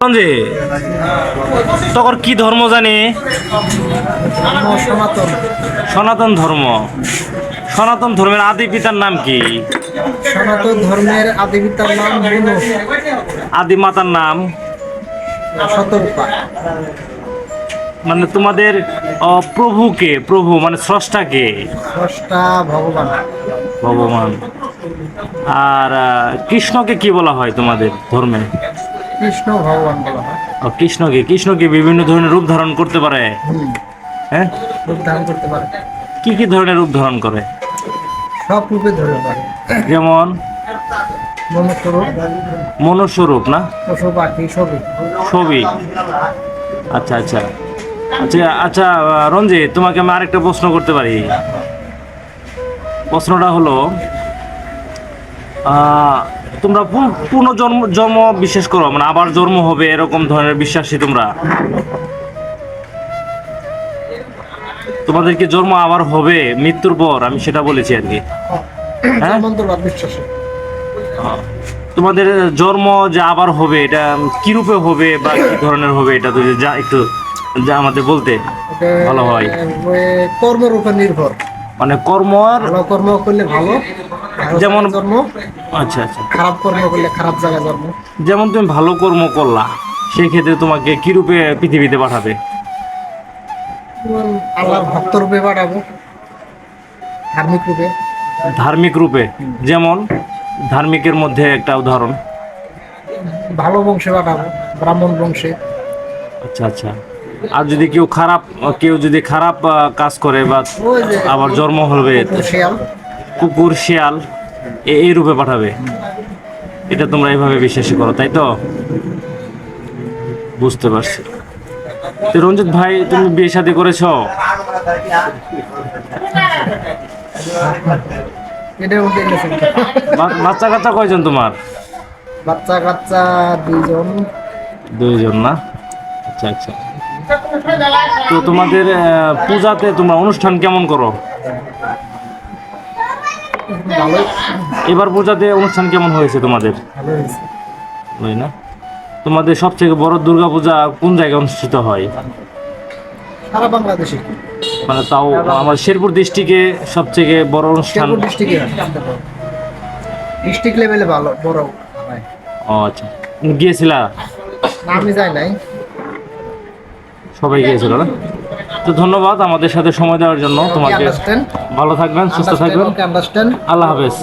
যে তখন কি ধর্ম জানি? সনাতন। ধর্ম। সনাতন ধর্মের আদি পিতার নাম কি? সনাতন ধর্মের আদি পিতার নাম আদি মাতার নাম? মানে তোমাদের প্রভুকে প্রভু মানে স্রষ্টাকে? স্রষ্টা ভগবান। ভগবান। আর কৃষ্ণকে কি বলা হয় তোমাদের ধর্মে? কৃষ্ণ ভগবান বলা হয়। কৃষ্ণকে কৃষ্ণকে বিভিন্ন ধরনের রূপ ধারণ করতে পারে। হ্যাঁ? রূপ ধারণ করতে পারে। কি কি ধরনের রূপ ধারণ করে? সব রূপে ধরতে পারে। যেমন? মনুস্বরূপ না? ছবি। আচ্ছা আচ্ছা। আচ্ছা আচ্ছা রঞ্জিত তোমাকে আমি আরেকটা প্রশ্ন করতে পারি। প্রশ্নটা হলো তোমরা পুনর্জন্ম জন্ম বিশ্বাস করো মানে আবার জন্ম হবে এরকম ধরনের বিশ্বাসী তোমরা। তোমাদেরকে জন্ম আবার হবে মৃত্যুর পর আমি সেটা বলেছি আর কি। হ্যাঁ? তোমাদের জন্ম যে আবার হবে এটা কি রূপে হবে বা কি ধরনের হবে এটা তো যা একটু যা আমাদের বলতে ভালো হয়। কর্মের উপর নির্ভর। মানে কর্মর ভালো কর্ম করলে ভালো। যেমন- জন্ম আচ্ছা আচ্ছা। খারাপ কর্ম করলে খারাপ জায়গায় জন্ম। যেমন তুমি ভালো কর্ম করলা সেই ক্ষেত্রে তোমাকে কি রূপে পৃথিবীতে পাঠাবে? আল্লাহর ভক্ত রূপে পাঠাবো। ধার্মিক রূপে। ধার্মিক রূপে। যেমন ধার্মিকের মধ্যে একটা উদাহরণ। ভালো বংশে পাঠাবো ব্রাহ্মণ বংশে। আচ্ছা আচ্ছা। আর যদি কেউ খারাপ কেউ যদি খারাপ কাজ করে বা আবার জন্ম হবে কুকুর, শিয়াল। কুকুর শিয়াল। এ- এই রূপে পাঠাবে। এটা তোমরা এইভাবে বিশ্বাস করো তাই তো? বুঝতে পারছি। তো রঞ্জিত ভাই তুমি বিয়ে শাদী করেছ? বাচ্চা কাচ্চা কয়জন তোমার? বাচ্চা কাচ্চা দুইজন। দুইজন না? আচ্ছা আচ্ছা। তো তোমাদের পূজাতে তোমরা অনুষ্ঠান কেমন করো? এবার পূজাতে অনুষ্ঠান কেমন হয়েছে তোমাদের? ওই না? তোমাদের সবথেকে বড় দুর্গা পূজা কোন জায়গায় অনুষ্ঠিত হয়? সারা বাংলাদেশে। মানে তাও আমার শেরপুর ডিস্ট্রিক্টে সবথেকে বড় অনুষ্ঠান। ডিস্ট্রিক্ট। লেভেলে ভালো বড় ও আচ্ছা। গিয়েছিলা? আমি যাই নাই। সবাই গিয়েছিল না? তো ধন্যবাদ আমাদের সাথে সময় দেওয়ার জন্য তোমাকে। ভালো থাকবেন সুস্থ থাকবেন। আল্লাহ হাফেজ।